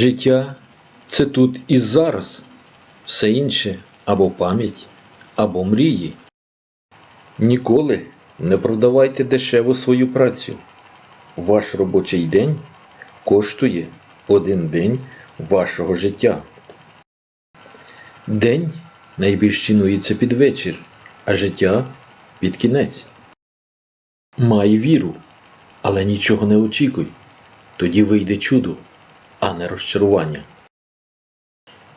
Життя це тут і зараз, все інше або пам'ять, або мрії. Ніколи не продавайте дешево свою працю. Ваш робочий день коштує один день вашого життя. День найбільш цінується під вечір, а життя під кінець. Май віру, але нічого не очікуй. Тоді вийде чудо, а не розчарування.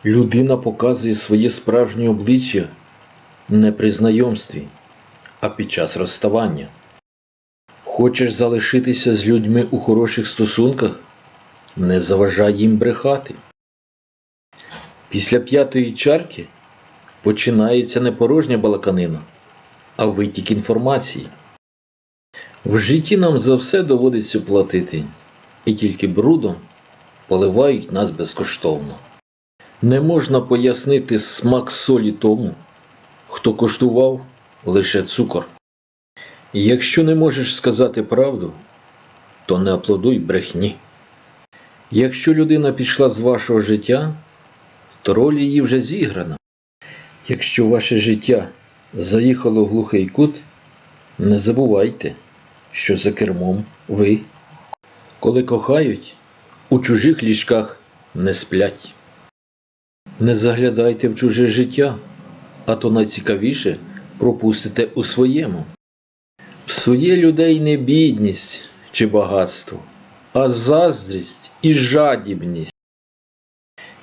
Людина показує своє справжнє обличчя не при знайомстві, а під час розставання. Хочеш залишитися з людьми у хороших стосунках? Не заважай їм брехати. Після п'ятої чарки починається не порожня балаканина, а витік інформації. В житті нам за все доводиться платити, і тільки брудом поливають нас безкоштовно. Не можна пояснити смак солі тому, хто коштував лише цукор. Якщо не можеш сказати правду, то не аплодуй брехні. Якщо людина пішла з вашого життя, то роль її вже зіграна. Якщо ваше життя заїхало в глухий кут, не забувайте, що за кермом ви. Коли кохають, у чужих ліжках не сплять. Не заглядайте в чуже життя, а то найцікавіше пропустите у своєму. Псує людей не бідність чи багатство, а заздрість і жадібність.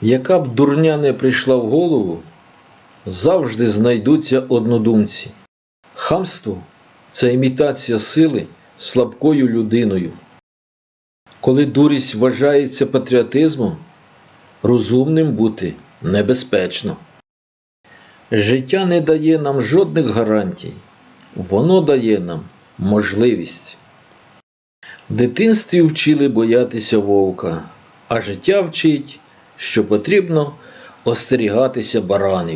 Яка б дурня не прийшла в голову, завжди знайдуться однодумці. Хамство це імітація сили слабкою людиною. Коли дурість вважається патріотизмом, розумним бути небезпечно. Життя не дає нам жодних гарантій, воно дає нам можливість. В дитинстві вчили боятися вовка, а життя вчить, що потрібно остерігатися баранів.